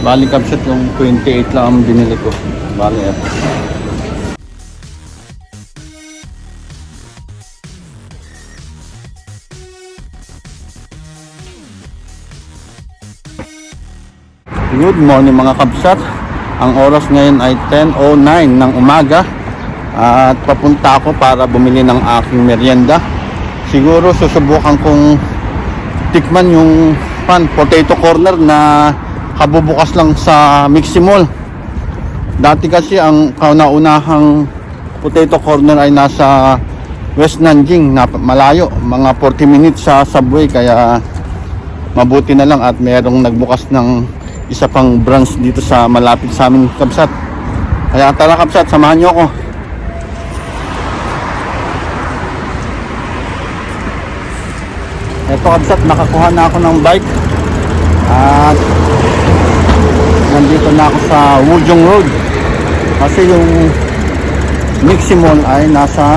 Bali kapsat yung 28 lang ang binili ko. Bali ito. Good morning mga kabsat. Ang oras ngayon ay 10.09 ng umaga. At papunta ako para bumili ng aking merienda. Siguro susubukan kong tikman yung pan potato corner na kabubukas lang sa Mixi Mall. Dati kasi ang kauna-unahang potato corner ay nasa West Nanjing, na malayo, mga 40 minutes sa subway kaya mabuti na lang at mayroong nagbukas ng isa pang branch dito sa malapit sa amin Kabsat. Kaya tara Kabsat, samahan niyo ako. Ito Kabsat, nakakuha na ako ng bike. At nandito na ako sa Wujong Road. Kasi yung Mixi Mall ay nasa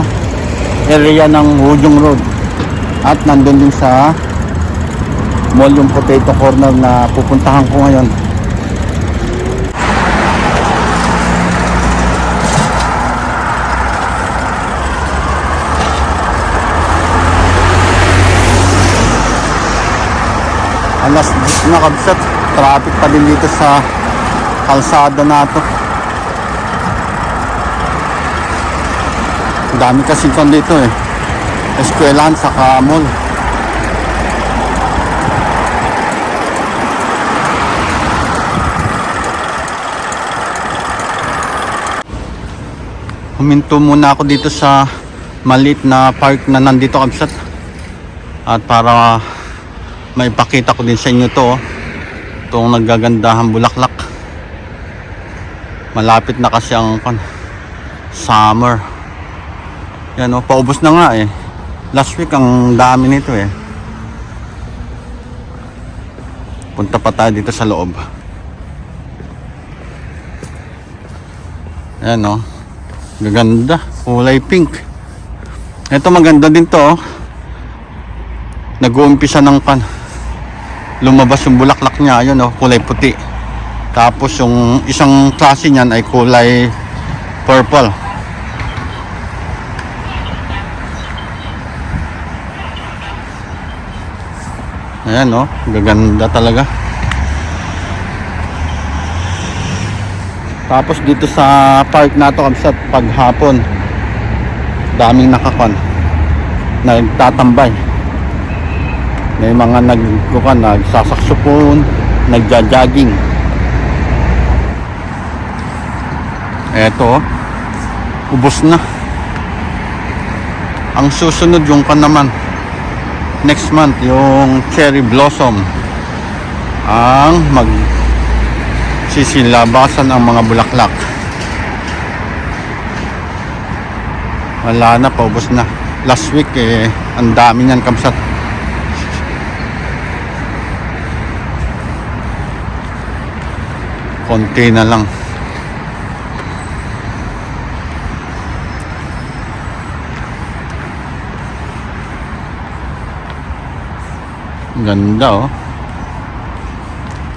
area ng Wujong Road. At nandun din sa mall yung potato corner na pupuntahan ko ngayon. Alas 10 na kabsat. Traffic pa din dito sa kalsada na to. Dami kasi kon dito eh. Eskwelahan saka mall. Huminto muna ako dito sa malit na park na nandito kabsat. At para may pakita ko din sa inyo to. oh. Itong nagagandahang bulaklak. Malapit na kasi ang pan, summer. Yan o, paubos na nga eh. Last week ang dami nito eh. Punta pa tayo dito sa loob. Yan o. Gaganda. Kulay pink. Ito maganda din to oh. Nag-uumpisa ng pan. Lumabas yung bulaklak niya. Ayun oh, kulay puti. Tapos yung isang klase niyan ay kulay purple. Ayan oh, gaganda talaga. Tapos dito sa park na to kamsat paghapon daming nakakon nagtatambay. May mga nagkukan nagsasaksopon, nagja-jogging. Eto, ubos na. Ang susunod yung kan next month yung cherry blossom. Ang mag sisilabasan ang mga bulaklak. Wala na paubos na. Last week eh ang dami niyan kamsat konti na lang Ganda oh.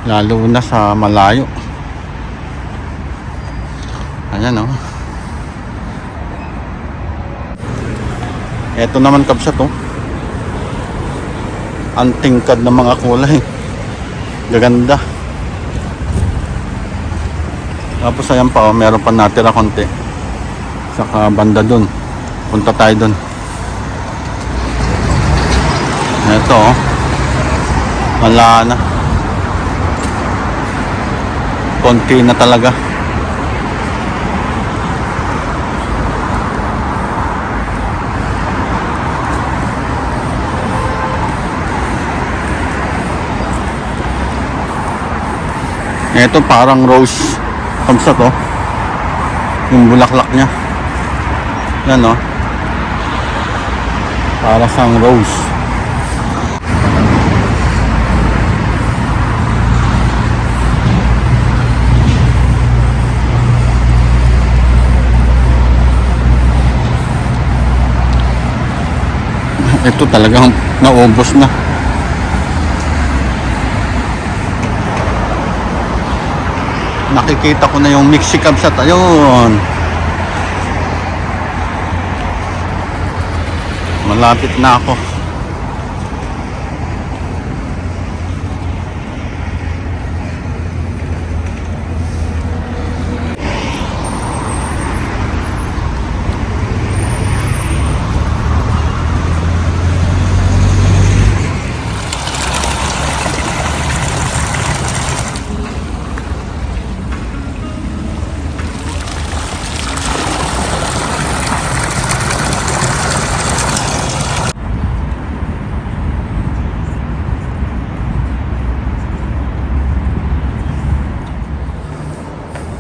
Lalo na sa malayo. Ayan oh. Ito naman kabsat oh. Ang tingkad ng mga kulay. Gaganda. Tapos ayan pa oh, meron pa natira konti. Saka banda dun. Punta tayo dun. Ito oh. Wala na. Konti na talaga. Ito parang rose. Kamsa to. Yung bulaklak niya. Yan oh. Para sang rose. Ito talagang naubos na. Nakikita ko na yung mixi kabsat. Ayun. Malapit na ako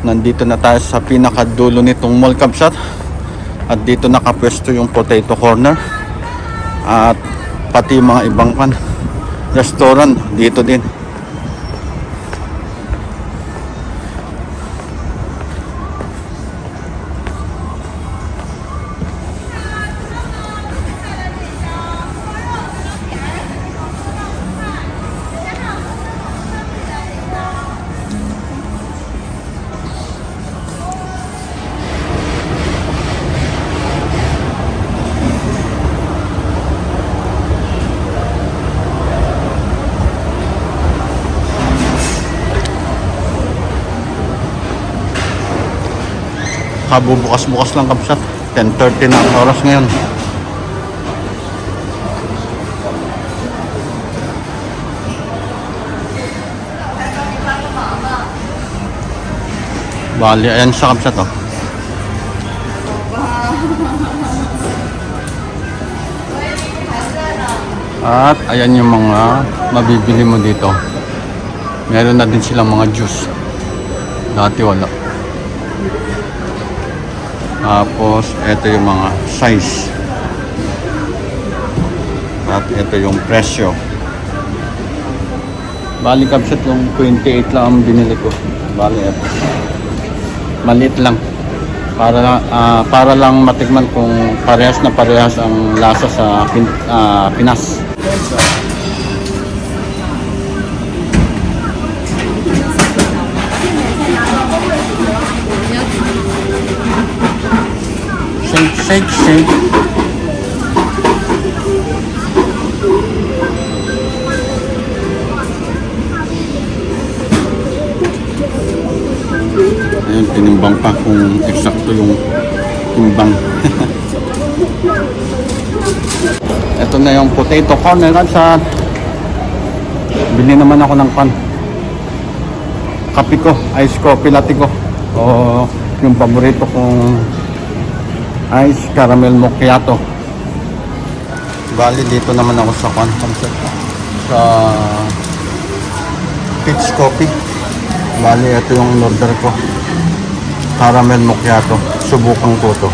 nandito na tayo sa pinakadulo nitong mall kabsat at dito nakapwesto yung potato corner. At pati mga ibang kan restaurant dito din kabubukas-bukas lang kabsat 10.30 na oras ngayon Bali, ayan siya kabsat oh. At ayan yung mga mabibili mo dito. Meron na din silang mga juice. Dati wala. Tapos, ito yung mga size. At ito yung presyo. Bali kapsat yung 28 lang ang binili ko. Bali ito. Maliit lang. Para ah, para lang matikman kung parehas na parehas ang lasa sa Pin, ah, Pinas. Shake, shake. Ayun, tinimbang pa kung eksakto yung timbang. Ito na yung potato corner at bili naman ako ng pan. Kape ko, ice coffee latte ko. O yung paborito kong ice caramel macchiato. Bali dito naman ako sa pan sa Peach Coffee. Bali ito yung order ko. Caramel macchiato. Subukan ko to.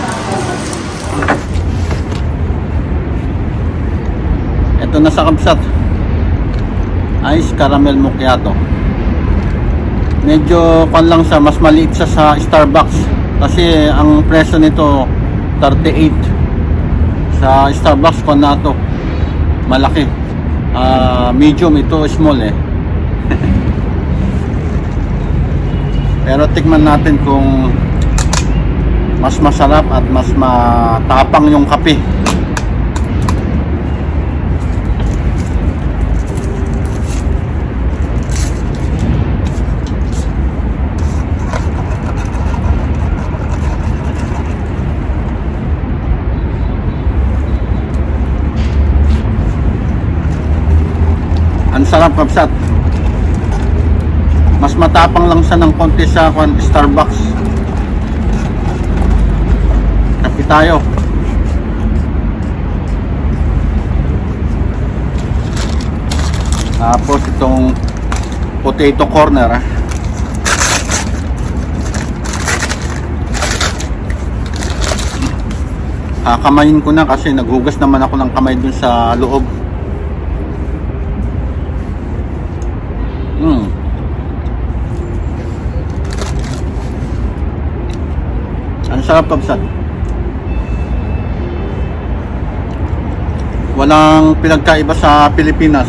Ito na sa kabsat. Ice caramel macchiato. Medyo pan lang siya, mas maliit siya sa Starbucks. Kasi ang presyo nito 38. Sa Starbucks kon na to. Malaki. Ah, medium ito small eh. Pero tikman natin kung mas masarap at mas matapang yung kape. Ang sarap kapsat. Mas matapang lang siya ng konti sa kwan, Starbucks. Kapi tayo. Tapos itong potato corner ah. Kakamayin ko na kasi naghugas naman ako ng kamay dun sa loob. masarap kabsat. Walang pinagkaiba sa Pilipinas.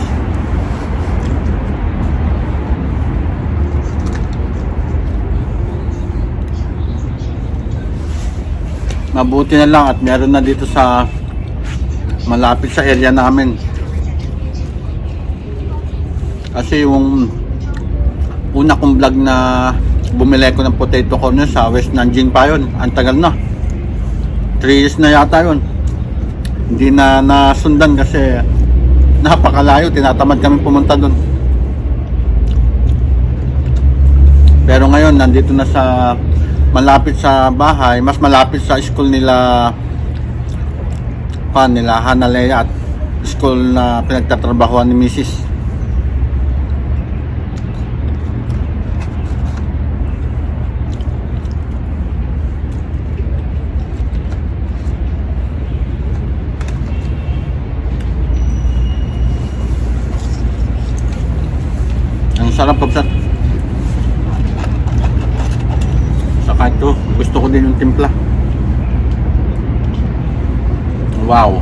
Mabuti na lang at meron na dito sa malapit sa area namin. Kasi yung una kong vlog na bumili ko ng potato corn yun sa West Nanjing pa yun. Ang tagal na. 3 years na yata yun. Hindi na nasundan kasi napakalayo. Tinatamad kami pumunta doon. Pero ngayon, nandito na sa malapit sa bahay, mas malapit sa school nila pa nila Hanalea at school na pinagtatrabahoan ni Mrs. Ang sarap kapsat. Saka ito, gusto ko din yung timpla. Wow.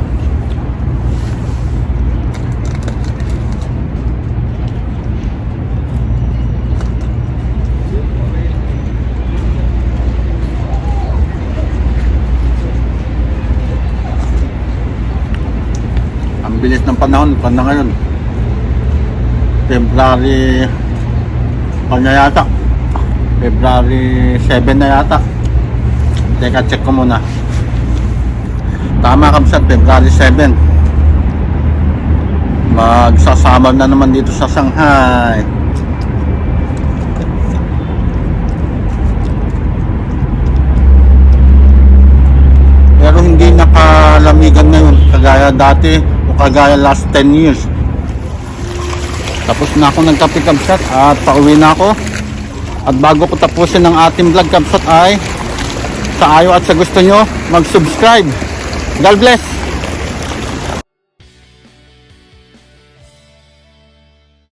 Ang bilis ng panahon, panahon ngayon. February kanya yata. February 7 na yata. Teka, check ko muna. Tama kamsat, February 7. Magsasama na naman dito sa Shanghai. Pero hindi nakalamigan ngayon kagaya dati o kagaya last 10 years. Tapos na ako nagkape kamsat at pauwi na ako. At bago ko tapusin ang ating vlog kamsat ay sa ayaw at sa gusto nyo mag-subscribe. God bless!